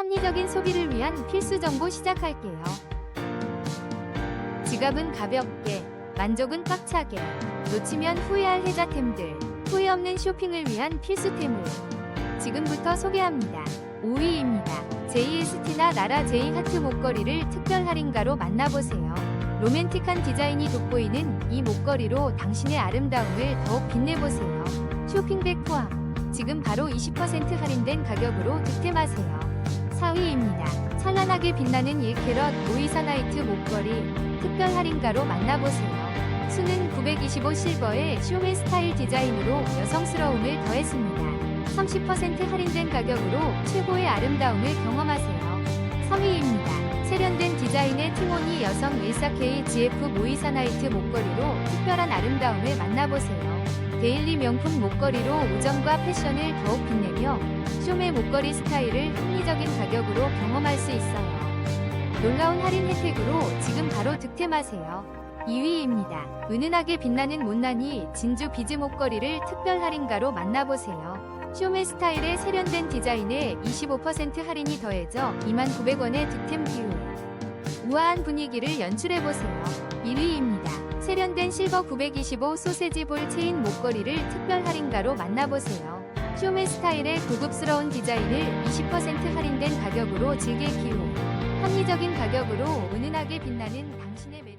합리적인 소비를 위한 필수 정보 시작할게요. 지갑은 가볍게, 만족은 꽉차게, 놓치면 후회할 혜자템들, 후회 없는 쇼핑을 위한 필수템을 지금부터 소개합니다. 5위입니다. JST나 나라 제이 하트 목걸이를 특별 할인가로 만나보세요. 로맨틱한 디자인이 돋보이는 이 목걸이로 당신의 아름다움을 더욱 빛내보세요. 쇼핑백 포함. 지금 바로 20% 할인된 가격으로 득템하세요. 4위입니다. 찬란하게 빛나는 1캐럿 오이사나이트 목걸이 특별 할인가로 만나보세요. 수는 925 실버의 쇼메 스타일 디자인으로 여성스러움을 더했습니다. 30% 할인된 가격으로 최고의 아름다움을 경험하세요. 3위입니다. 세련된 디자인의 티모니 여성 14K GF 모이사나이트 목걸이로 특별한 아름다움을 만나보세요. 데일리 명품 목걸이로 우정과 패션을 더욱 빛내며 쇼메 목걸이 스타일을 합리적인 가격으로 경험할 수 있어요. 놀라운 할인 혜택으로 지금 바로 득템하세요. 2위입니다. 은은하게 빛나는 못난이 진주 비즈 목걸이를 특별 할인가로 만나보세요. 쇼메 스타일의 세련된 디자인에 25% 할인이 더해져 29,900원의 득템 기회. 우아한 분위기를 연출해보세요. 1위입니다. 세련된 실버 925 소세지 볼 체인 목걸이를 특별 할인가로 만나보세요. 쇼메 스타일의 고급스러운 디자인을 20% 할인된 가격으로 즐길 기회. 합리적인 가격으로 은은하게 빛나는 당신의 매-